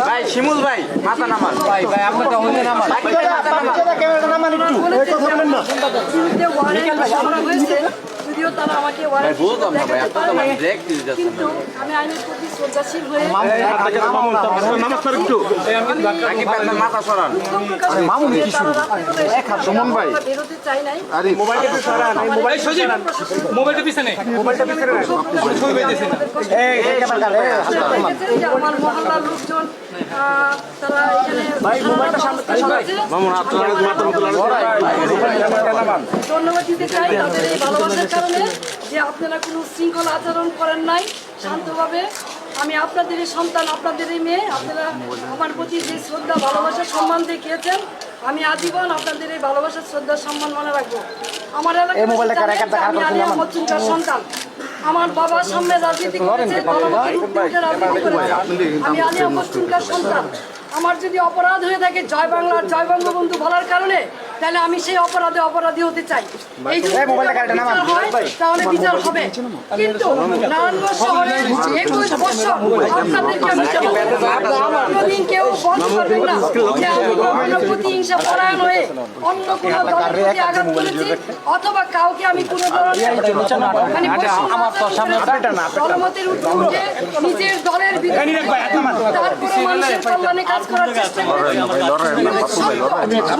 ভাই শিমুল ভাই মাথা নামান। ভাই ভাই আপনারটা হইলে নামান। ভাই বলেছে যে আমার বিরুদ্ধে কথা বলেন হয়েছে, যদিও তারা আমাকে মানে কিন্তু আমি আইনের প্রতি শ্রদ্ধাশীল হয়ে নাকি আপনার মাথা সরান মামুনি কি শুরু সুমন ভাই বেরোতে চাই নাই আমার মহল্লার লোকজন আহ, তারা এখানে মামুন আপনার মাথার মতো ধন্যবাদ দিতে চাই তাদের এই ভালোবাসার কারণে যে আপনারা কোনো শৃঙ্খল আচরণ করেন নাই শান্তভাবে। আমি আপনাদের এই সন্তান আপনাদের এই মেয়ে আপনারা আমার প্রতি যে শ্রদ্ধা ভালোবাসা সম্মান দেখিয়েছেন আমি আজীবন আপনাদের এই ভালোবাসার শ্রদ্ধা সম্মান মনে রাখব। আমার আলিয়া সন্তান। আমার বাবা সামনে রাজনীতি করেছে আমি আলিয়া মজুমদার সন্তান। আমার যদি অপরাধ হয়ে থাকে জয় বাংলার জয় বঙ্গবন্ধু বলার কারণে তাহলে আমি সেই অপরাধে অপরাধী হতে চাই। এই যদি বিচার হয়, তাহলে বিচার হবে। কিন্তু নারায়ণগঞ্জ শহরে একুশ বছর আপনাদেরকে আমি কোনোদিন কেউ বলতে পারবেন না যে আমি কখনো প্রতিহিংসা পরায়ণ হয়ে অন্য কোনো দলের প্রতি আঘাত করেছি অথবা কাউকে আমি কোনো ধরনের মানে দলমতের ঊর্ধ্বে নিজের দলের বিরুদ্ধে তারপরে মানুষের কল্যাণে কাজ করার চেষ্টা করেছি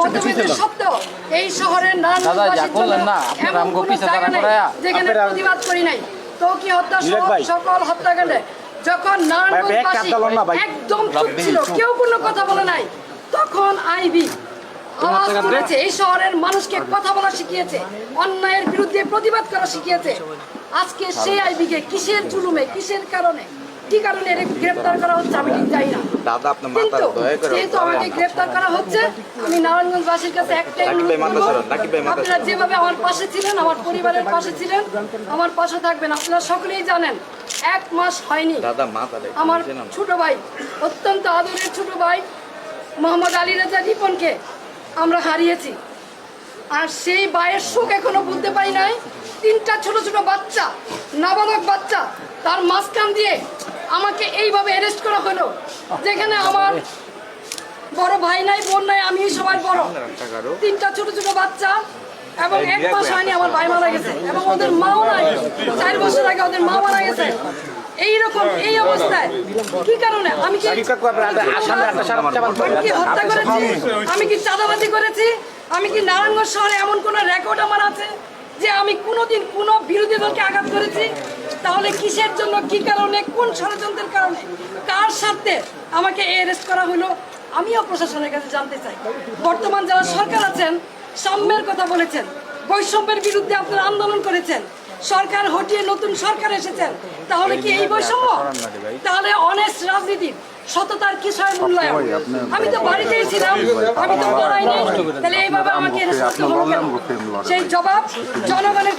মতভেদের সত্ত্বেও এই শহরের জন্য এমন কোনো জায়গা নেই যেখানে প্রতিবাদ করি নাই। তো কি হত্যা সহ সকল হত্যাকাণ্ডে যখন নারায়ণগঞ্জবাসী একদম চুপ ছিল কেউ কোনো কথা বলে নাই। তখন আইবি আওয়াজ তুলেছে এই শহরের মানুষকে কথা বলা শিখিয়েছে অন্যায়ের বিরুদ্ধে প্রতিবাদ করা শিখিয়েছে। আজকে সেই আইবিকে কিসের জুলুমে কিসের কারণে? কি কারণে এর গ্রেফতার করা হচ্ছে আমি ঠিক জানি না। দাদা আপনার মাথা দয়া করে যেহেতু আমাকে গ্রেফতার করা হচ্ছে আমি নারায়ণগঞ্জবাসীর কাছে একটাই আপনারা যেভাবে আমার পাশে ছিলেন আমার পরিবারের পাশে ছিলেন আমার পাশে থাকবেন। আপনারা সকলেই জানেন এক মাস হয়নি। দাদা মাথা আমার ছোট ভাই অত্যন্ত আদরের ছোট ভাই মোহাম্মদ আলী রাজা রিপনকে আমরা হারিয়েছি। আর সেই ভাইয়ের সুখ এখনও বুঝতে পারি নাই। তিনটা ছোট ছোট বাচ্চা নাবালক বাচ্চা তার মাঝখান দিয়ে আমাকে এইভাবে অ্যারেস্ট করা হলো। যেখানে আমার বড় ভাই নাই বোন নাই আমি সবাই বড়। তিনটা ছোট ছোট বাচ্চা এবং এক মাস হয়নি আমার ভাই মারা গেছে এবং ওদের মাও নাই। চার বছর আগে ওদের মা মারা গেছে। এইরকম এই অবস্থায় কি কারণে? আমি কি হত্যা করেছি? আমি কি চাঁদাবাজি করেছি? আমি কি নারায়ণগঞ্জ শহরে এমন কোন রেকর্ড আমার আছে? যে আমি কোনোদিন কোনো বিরোধী দলকে আঘাত করেছি, তাহলে কিসের জন্য, কি কারণে, কোন ষড়যন্ত্রের কারণে, কার স্বার্থে আমাকে অ্যারেস্ট করা হলো, আমিও প্রশাসনের কাছে জানতে চাই। বর্তমান যারা সরকার আছেন, সাম্যের কথা বলেছেন, বৈষম্যের বিরুদ্ধে আপনারা আন্দোলন করেছেন সরকার হটিয়ে নতুন সরকার এসেছেন তাহলে কি এই বৈষম্য? তাহলে অনেস্ট রাজনীতি সততার কি সয় মূল্যায়ন। আমি তো বাড়িতেই ছিলাম আমি তো পড়াই নেই তাহলে এইভাবে আমাকে? সেই জবাব জনগণের